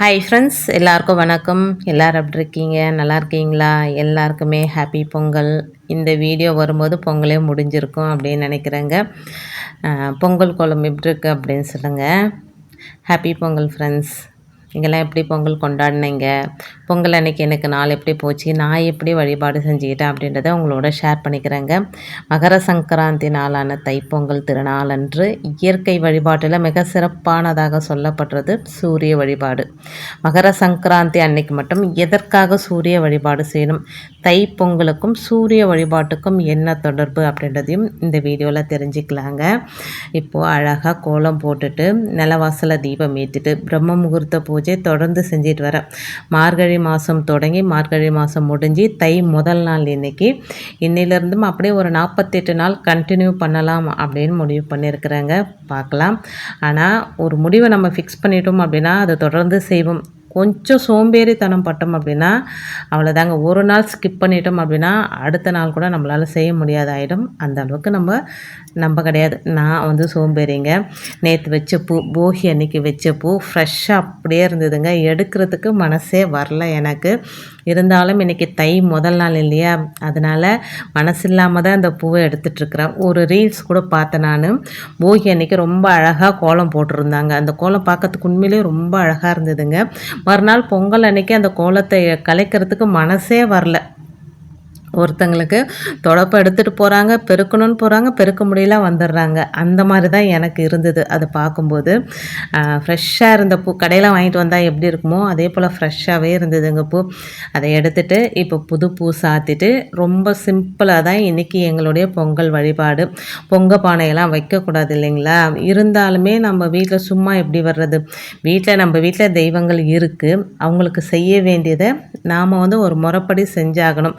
Hi friends எல்லாருக்கும் வணக்கம். எல்லோரும் எப்படி இருக்கீங்க? நல்லா இருக்கீங்களா? எல்லாருக்குமே ஹாப்பி பொங்கல். இந்த வீடியோ வரும்போது பொங்கலே முடிஞ்சிருக்கும் அப்படின்னு நினைக்கிறேங்க. பொங்கல் குழம்பு எப்படி இருக்குது அப்படின்னு சொல்லுங்கள் ஹாப்பி பொங்கல் ஃப்ரெண்ட்ஸ் நீங்கள்லாம் எப்படி பொங்கல் கொண்டாடினீங்க? பொங்கல் அன்னைக்கு எனக்கு நாள் எப்படி போச்சு? நான் எப்படி வழிபாடு செஞ்சுக்கிட்டேன் அப்படின்றத உங்களோட ஷேர் பண்ணிக்கிறேங்க. மகர சங்கராந்தி நாளான தைப்பொங்கல் திருநாள் அன்று இயற்கை வழிபாட்டில் மிக சிறப்பானதாக சொல்லப்படுறது சூரிய வழிபாடு. மகர சங்கராந்தி அன்னைக்கு மட்டும் எதற்காக சூரிய வழிபாடு செய்யணும்? தைப்பொங்கலுக்கும் சூரிய வழிபாட்டுக்கும் என்ன தொடர்பு அப்படின்றதையும் இந்த வீடியோவில் தெரிஞ்சுக்கலாங்க. இப்போது அழகாக கோலம் போட்டுட்டு நிலவாசலை தீபம் ஏற்றிட்டு பிரம்ம முகூர்த்த பூஜை தொடர்ந்து செஞ்சுட்டு வரேன் மார்கழி மாதம் தொடங்கி மார்கழி மாதம் முடிஞ்சு தை முதல் நாள் இன்னைக்கு. இன்னிலேருந்தும் அப்படியே ஒரு நாற்பத்தெட்டு நாள் கண்டினியூ பண்ணலாம் அப்படின்னு முடிவு பண்ணியிருக்கிறேங்க பார்க்கலாம். ஆனால் ஒரு முடிவை நம்ம ஃபிக்ஸ் பண்ணிட்டோம் அப்படின்னா அதை தொடர்ந்து செய்வோம். கொஞ்சம் சோம்பேறித்தனம் பட்டோம் அப்படின்னா அவ்வளோதாங்க ஒரு நாள் ஸ்கிப் பண்ணிட்டோம் அப்படின்னா அடுத்த நாள் கூட நம்மளால் செய்ய முடியாத ஆகிடும் அந்த அளவுக்கு நம்ம நம்ம கிடையாது. நான் வந்து சோம்பேறிங்க. நேற்று வச்ச பூ போகி அன்னைக்கு வச்ச பூ ஃப்ரெஷ்ஷாக அப்படியே இருந்ததுங்க. எடுக்கிறதுக்கு மனசே வரல எனக்கு. இருந்தாலும் இன்றைக்கி தை முதல் நாள் இல்லையா? அதனால் மனசு இல்லாமல் தான் இந்த பூவை எடுத்துகிட்ருக்குறேன் ஒரு ரீல்ஸ் கூட பார்த்தேன் நான். போகி அன்றைக்கி ரொம்ப அழகாக கோலம் போட்டிருந்தாங்க. அந்த கோலம் பார்க்கறதுக்கு உண்மையிலேயே ரொம்ப அழகாக இருந்ததுங்க. மறுநாள் பொங்கல் அன்னைக்கு அந்த கோலத்தை கலைக்கிறதுக்கு மனசே வரல. ஒருத்தங்களுக்கு தொடப்பை எடுத்துகிட்டு போகிறாங்க பெருக்கணும்னு போகிறாங்க பெருக்க முடியல வந்துடுறாங்க. அந்த மாதிரி தான் எனக்கு இருந்தது. அதை பார்க்கும்போது ஃப்ரெஷ்ஷாக இருந்த பூ கடையில் வாங்கிட்டு வந்தால் எப்படி இருக்குமோ அதே போல் ஃப்ரெஷ்ஷாகவே இருந்ததுங்க பூ. அதை எடுத்துட்டு இப்போ புது பூ சாத்திட்டு ரொம்ப சிம்பிளாக தான் இன்றைக்கி எங்களுடைய பொங்கல் வழிபாடு. பொங்க பானையெல்லாம் வைக்கக்கூடாது இல்லைங்களா? இருந்தாலுமே நம்ம வீட்டில் சும்மா எப்படி வர்றது? வீட்டில் நம்ம வீட்டில் தெய்வங்கள் இருக்குது அவங்களுக்கு செய்ய வேண்டியதை நாம் வந்து ஒரு முறைப்படி செஞ்சாகணும்.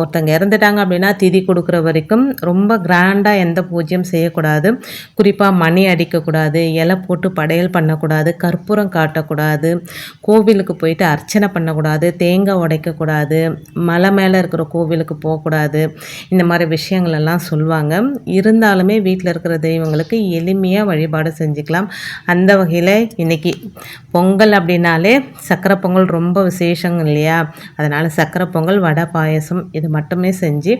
ஒருத்தங்க இறந்துட்டாங்க அப்படின்னா திதி கொடுக்குற வரைக்கும் ரொம்ப கிராண்டாக எந்த பூஜையும் செய்யக்கூடாது. குறிப்பாக மணி அடிக்கக்கூடாது இலை போட்டு படையல் பண்ணக்கூடாது கற்பூரம் காட்டக்கூடாது கோவிலுக்கு போயிட்டு அர்ச்சனை பண்ணக்கூடாது தேங்காய் உடைக்கக்கூடாது மலை மேலே இருக்கிற கோவிலுக்கு போகக்கூடாது. இந்த மாதிரி விஷயங்கள் எல்லாம் சொல்லுவாங்க. இருந்தாலுமே வீட்டில் இருக்கிற தெய்வங்களுக்கு எளிமையாக வழிபாடு செஞ்சுக்கலாம். அந்த வகையில் இன்றைக்கி பொங்கல் அப்படின்னாலே சக்கரை பொங்கல் ரொம்ப விசேஷங்கள் இல்லையா? அதனால் சக்கரை பொங்கல் வடை பாயசம் இது மட்டுமே செஞ்சு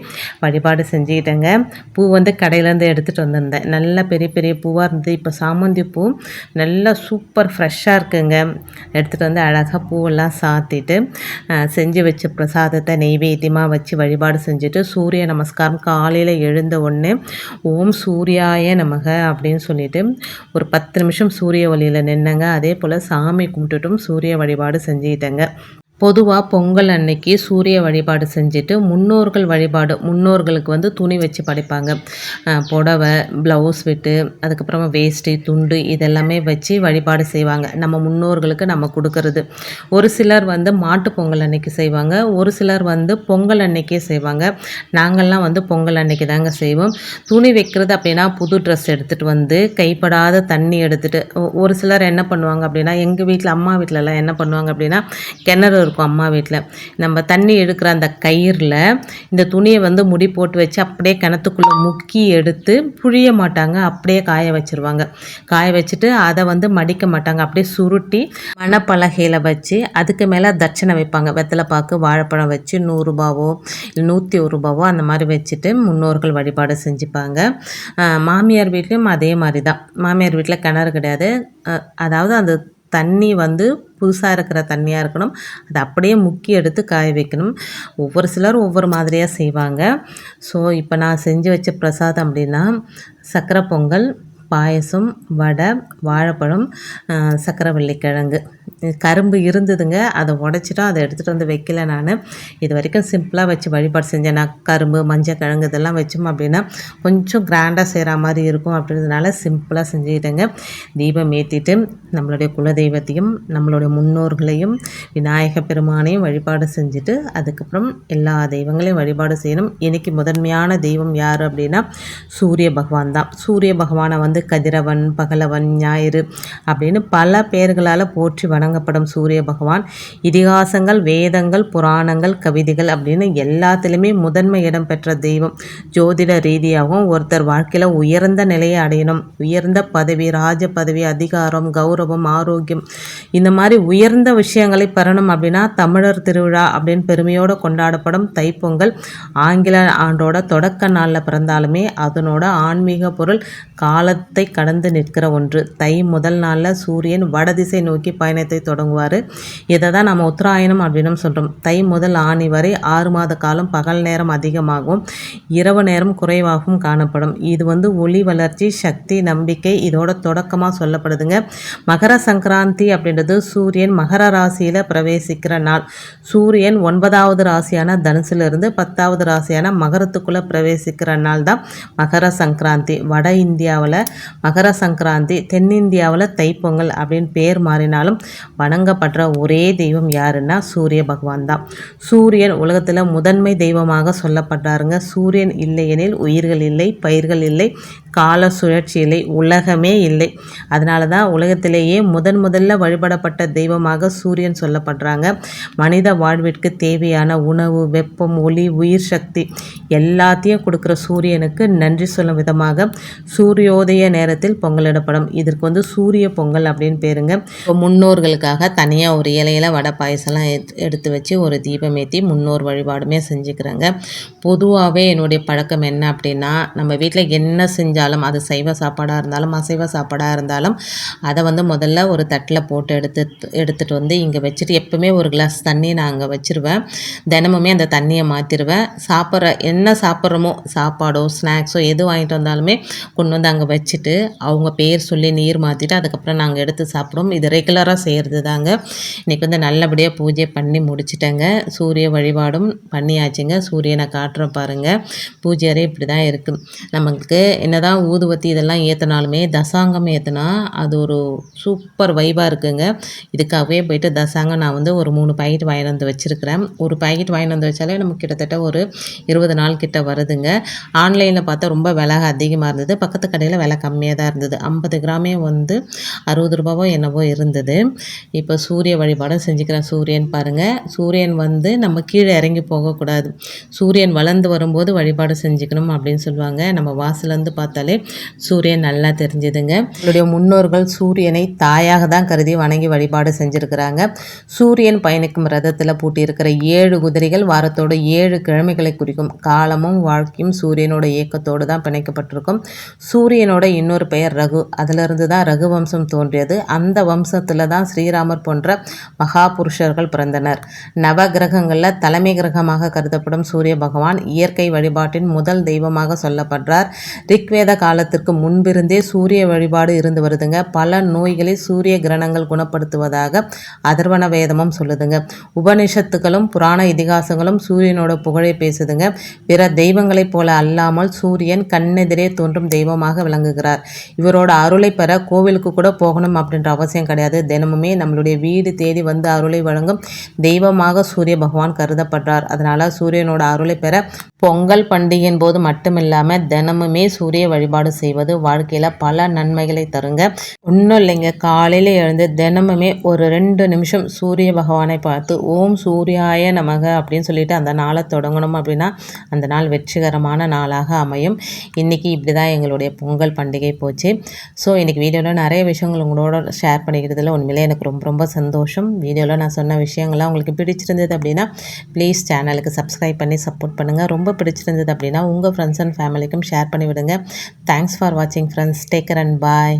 வழிபாடு செஞ்சுக்கிட்டேங்க. பூ வந்து கடையிலேருந்து எடுத்துகிட்டு வந்திருந்தேன். நல்ல பெரிய பெரிய பூவாக இருந்தது. இப்போ சாமந்தி பூ நல்லா சூப்பர் ஃப்ரெஷ்ஷாக இருக்குங்க. எடுத்துகிட்டு வந்து அழகாக பூவெல்லாம் சாத்திட்டு செஞ்சு வச்ச பிரசாதத்தை நெய்வேத்தியமாக வச்சு வழிபாடு செஞ்சுட்டு சூரிய நமஸ்காரம் காலையில் எழுந்த உடனே ஓம் சூர்யாய நமக அப்படின்னு சொல்லிட்டு ஒரு பத்து நிமிஷம் சூரிய ஒளியில் நின்னங்க. அதே போல் சாமி கும்பிட்டுட்டும் சூரிய வழிபாடு செஞ்சுக்கிட்டேங்க. பொதுவாக பொங்கல் அன்னைக்கு சூரிய வழிபாடு செஞ்சுட்டு முன்னோர்கள் வழிபாடு முன்னோர்களுக்கு வந்து துணி வச்சு படைப்பாங்க. புடவை ப்ளவுஸ் விட்டு அதுக்கப்புறமா வேஷ்டி துண்டு இதெல்லாமே வச்சு வழிபாடு செய்வாங்க. நம்ம முன்னோர்களுக்கு நம்ம கொடுக்கறது. ஒரு சிலர் வந்து மாட்டு பொங்கல் அன்னைக்கு செய்வாங்க. ஒரு சிலர் வந்து பொங்கல் அன்னைக்கே செய்வாங்க. நாங்கள்லாம் வந்து பொங்கல் அன்னைக்கு தாங்க செய்வோம். துணி வைக்கிறது அப்படின்னா புது ட்ரெஸ் எடுத்துகிட்டு வந்து கைப்படாத தண்ணி எடுத்துகிட்டு ஒரு சிலர் என்ன பண்ணுவாங்க அப்படின்னா எங்கள் வீட்டில் அம்மா வீட்டிலலாம் என்ன பண்ணுவாங்க அப்படின்னா கிணறு இருக்கும் அம்மா வீட்டில் நம்ம தண்ணி எடுக்கிற அந்த கயிறில் இந்த துணியை வந்து முடி போட்டு வச்சு அப்படியே கிணத்துக்குள்ளே முக்கி எடுத்து புழிய மாட்டாங்க. அப்படியே காய வச்சிருவாங்க. காய வச்சுட்டு அதை வந்து மடிக்க மாட்டாங்க. அப்படியே சுருட்டி மணப்பலகையில் வச்சு அதுக்கு மேலே தட்சணை வைப்பாங்க. வெத்தலை பாக்கு வாழைப்பழம் வச்சு நூறுரூபாவோ இல்லை நூற்றி ஒரு ரூபாவோ அந்த மாதிரி வச்சுட்டு முன்னோர்கள் வழிபாடு செஞ்சுப்பாங்க. மாமியார் வீட்லேயும் அதே மாதிரி தான். மாமியார் வீட்டில் கிணறு கிடையாது. அதாவது அந்த தண்ணி வந்து புதுசாக இருக்கிற தண்ணியாக இருக்கணும். அதை அப்படியே முக்கி எடுத்து காய வைக்கணும். ஒவ்வொரு சிலர் ஒவ்வொரு மாதிரியாக செய்வாங்க. ஸோ இப்போ நான் செஞ்சு வச்ச பிரசாதம் அப்படின்னா சக்கரை பொங்கல் பாயசம் வடை வாழைப்பழம் சக்கரை சக்கரவள்ளி கிழங்கு. கரும்பு இருந்ததுங்க. அதை உடச்சிட்டோம். அதை எடுத்துகிட்டு வந்து வைக்கல நான். இது வரைக்கும் சிம்பிளாக வச்சு வழிபாடு செஞ்சேன். நான் கரும்பு மஞ்சள் கிழங்கு இதெல்லாம் வச்சோம் அப்படின்னா கொஞ்சம் கிராண்டாக செய்கிற மாதிரி இருக்கும் அப்படின்றதுனால சிம்பிளாக செஞ்சுக்கிட்டேங்க. தீபம் ஏற்றிட்டு நம்மளுடைய குலதெய்வத்தையும் நம்மளுடைய முன்னோர்களையும் விநாயக பெருமானையும் வழிபாடு செஞ்சுட்டு அதுக்கப்புறம் எல்லா தெய்வங்களையும் வழிபாடு செய்யணும். இன்றைக்கி முதன்மையான தெய்வம் யார் அப்படின்னா சூரிய பகவான் தான். சூரிய பகவானை வந்து கதிரவன் பகலவன் ஞாயிறு அப்படின்னு பல பேர்களால் போற்றி வணங்கப்படும் சூரிய பகவான். இதிகாசங்கள் வேதங்கள் புராணங்கள் கவிதைகள் அப்படின்னு எல்லாத்துலேயுமே முதன்மை இடம் பெற்ற தெய்வம். ஜோதிட ரீதியாகவும் ஒருத்தர் வாழ்க்கையில் உயர்ந்த நிலையை அடையணும். உயர்ந்த பதவி ராஜ பதவி அதிகாரம் கௌரவம் ஆரோக்கியம். இந்த மாதிரி உயர்ந்த விஷயங்களை பெறணும் அப்படின்னா தமிழர் திருவிழா அப்படின்னு பெருமையோடு கொண்டாடப்படும் தைப்பொங்கல் ஆங்கில ஆண்டோட தொடக்க நாளில் பிறந்தாலுமே அதனோட ஆன்மீக பொருள் காலத்தை கடந்து நிற்கிற ஒன்று. தை முதல் நாளில் சூரியன் வடதிசை நோக்கி பயணத்தை தொடங்குவார். இதை தான் நம்ம உத்தராயணம் அப்படின்னு சொல்கிறோம் தை முதல் ஆணி வரை ஆறு மாத காலம் பகல் நேரம் அதிகமாகவும் இரவு நேரம் குறைவாகவும் காணப்படும். இது வந்து ஒளி வளர்ச்சி சக்தி நம்பிக்கை இதோட தொடக்கமாக சொல்லப்படுதுங்க. மகர சங்கராந்தி அப்படின்றது சூரியன் மகர ராசியில் பிரவேசிக்கிற நாள். சூரியன் ஒன்பதாவது ராசியான தனுசிலிருந்து பத்தாவது ராசியான மகரத்துக்குள்ளே பிரவேசிக்கிற நாள் தான் மகர சங்கராந்தி. வட இந்தியாவில் மகர சங்கராந்தி தென்னிந்தியாவில் தைப்பொங்கல் அப்படின்னு பேர் மாறினாலும் வணங்கப்படுற ஒரே தெய்வம் யாருன்னா சூரிய பகவான் தான். சூரியன் உலகத்தில் முதன்மை தெய்வமாக சொல்லப்படுறாருங்க சூரியன் இல்லையெனில் உயிர்கள் இல்லை பயிர்கள் இல்லை. கால சுழற்சி இல்லை உலகமே இல்லை. அதனால தான் உலகத்திலேயே முதன் முதல்ல வழிபடப்பட்ட தெய்வமாக சூரியன் சொல்லப்படுறாங்க. மனித வாழ்விற்கு தேவையான உணவு வெப்பம் ஒளி உயிர் சக்தி எல்லாத்தையும் கொடுக்குற சூரியனுக்கு நன்றி சொல்லும் விதமாக சூரியோதய நேரத்தில் பொங்கலிடப்படும். இதற்கு வந்து சூரிய பொங்கல் அப்படின்னு பேருங்க. இப்போ முன்னோர்களுக்காக தனியாக ஒரு இலையில வடை பாயசம்லாம் எடுத்து வச்சு ஒரு தீபம் ஏற்றி முன்னோர் வழிபாடுமே செஞ்சுக்கிறாங்க. பொதுவாகவே என்னுடைய பழக்கம் என்ன அப்படின்னா நம்ம வீட்டில் என்ன செஞ்சாலும் அது சைவ சாப்பாடாக இருந்தாலும் அசைவ சாப்பாடாக இருந்தாலும் அதை வந்து முதல்ல ஒரு தட்டில் போட்டு எடுத்து எடுத்துகிட்டு வந்து இங்கே வச்சுட்டு எப்போவுமே ஒரு கிளாஸ் தண்ணி நான் அங்கே வச்சுருவேன். தினமுமே அந்த தண்ணியை மாற்றிடுவேன் சாப்பிட்ற என்ன சாப்பிட்றோமோ சாப்பாடோ ஸ்நாக்ஸோ எது வாங்கிட்டு வந்தாலுமே கொண்டு வந்து அங்கே வச்சுட்டு அவங்க பேர் சொல்லி நீர் மாற்றிட்டு அதுக்கப்புறம் நாங்கள் எடுத்து சாப்பிடுவோம். இது ரெகுலராக செய்கிறது தாங்க இன்றைக்கி வந்து நல்லபடியாக பூஜை பண்ணி முடிச்சிட்டேங்க. சூரிய வழிபாடும் பண்ணியாச்சுங்க. சூரியனை காட்டுறோம் பாருங்கள் பூஜை அறை இப்படி தான் இருக்குது நமக்கு என்ன தான் ஊதுவத்தி இதெல்லாம் ஏற்றினாலுமே தசாங்கம் ஏற்றினா அது ஒரு சூப்பர் வைபாக இருக்குங்க. இதுக்காகவே போயிட்டு தசாங்கம் நான் வந்து ஒரு மூணு பாக்கெட் வாங்கிட்டு வந்து வச்சுருக்கிறேன். ஒரு பாக்கெட் வாங்கிட்டு வந்து வச்சாலே நமக்கு கிட்டத்தட்ட ஒரு இருபது நாள் கிட்ட வருதுங்க. ஆன்லைனில் பார்த்தா ரொம்ப விலை அதிகமாக இருந்தது. பக்கத்து கடையில் விலை கம்மியாக தான் இருந்தது. ஐம்பது கிராமே வந்து அறுபது ரூபாவோ என்னவோ இருந்தது. இப்போ சூரிய வழிபாடும் செஞ்சுக்கிறேன் சூரியன் பாருங்கள் சூரியன் வந்து நம்ம கீழே இறங்கி போகக்கூடாது. சூரியன் வளர்ந்து வரும்போது வழிபாடு செஞ்சுக்கணும் அப்படின்னு சொல்லுவாங்க. நம்ம வாசலேருந்து பார்த்தாலே சூரியன் நல்லா தெரிஞ்சுதுங்க. என்னுடைய முன்னோர்கள் சூரியனை தாயாக தான் கருதி வணங்கி வழிபாடு செஞ்சுருக்கிறாங்க. சூரியன் பயணிக்கும் ரதத்தில் பூட்டியிருக்கிற ஏழு குதிரைகள் வாரத்தோடு ஏழு கிழமைகளை குறிக்கும். காலமும் வாழ்க்கையும் சூரியனோட இயக்கத்தோடு தான் பிணைக்கப்பட்டிருக்கும். சூரியனோட இன்னொரு பெயர் ரகு. அதிலிருந்து தான் ரகு வம்சம் தோன்றியது. அந்த வம்சத்தில் தான் ஸ்ரீராமர் போன்ற மகா புருஷர்கள் பிறந்தனர். நவ கிரகங்களில் தலைமை கிரகமாக கருதப்படும் சூரிய பகவான் இயற்கை வழிபாட்டின் முதல் தெய்வமாக சொல்லப்படுறார். ரிக்வேத காலத்திற்கு முன்பிருந்தே சூரிய வழிபாடு இருந்து வருதுங்க. பல நோய்களை சூரிய கிரணங்கள் குணப்படுத்துவதாக அதர்வன வேதமும் சொல்லுதுங்க. உபனிஷத்துகளும் புராண இதிகாசங்களும் சூரியனோட புகழை பேசுதுங்க. பிற தெய்வங்களைப் போல அல்லாமல் சூரியன் கண்ணெதிரே தோன்றும் தெய்வமாக விளங்குகிறார். இவரோட அருளை பெற கோவிலுக்கு கூட போகணும் அப்படின்ற அவசியம் கிடையாது. தினமுமே நம்மளுடைய வீடு தேடி வந்து அருளை வழங்கும் தெய்வமாக சூரிய பகவான் கருதப்படுறார். அதனால் சூரியனோட அருளை பெற பொங்கல் பண்டிகையின் போது மட்டுமில்லாமல் தினமுமே சூரிய வழிபாடு செய்வது வாழ்க்கையில் பல நன்மைகளை தருங்க. ஒன்றும் இல்லைங்க காலையில் எழுந்து தினமுமே ஒரு ரெண்டு நிமிஷம் சூரிய பகவானை பார்த்து ஓம் சூர்யாய நமக அப்படின்னு சொல்லிட்டு அந்த நாளை தொடங்கணும் அப்படின்னா அந்த நாள் வெற்றிகரமான நாளாக அமையும். இன்றைக்கி இப்படி தான் எங்களுடைய பொங்கல் பண்டிகை போச்சு. ஸோ இன்றைக்கி வீடியோவில் நிறைய விஷயங்கள் உங்களோட ஷேர் பண்ணிக்கிறதுல உண்மையிலே எனக்கு ரொம்ப ரொம்ப சந்தோஷம். வீடியோவில் நான் சொன்ன விஷயங்கள்லாம் உங்களுக்கு பிடிச்சிருந்தது அப்படின்னா ப்ளீஸ் சேனலுக்கு சப்ஸ்கிரைப் பண்ணி சப்போர்ட் பண்ணுங்கள் ரொம்ப பிடிச்சிருந்தது அப்படின்னா உங்கள் ஃப்ரெண்ட்ஸ் அண்ட் ஃபேமிலிக்கும் ஷேர் பண்ணிவிடுங்க. தேங்க்ஸ் ஃபார் வாட்சிங் ஃப்ரெண்ட்ஸ் டேக்கர் அண்ட் பாய்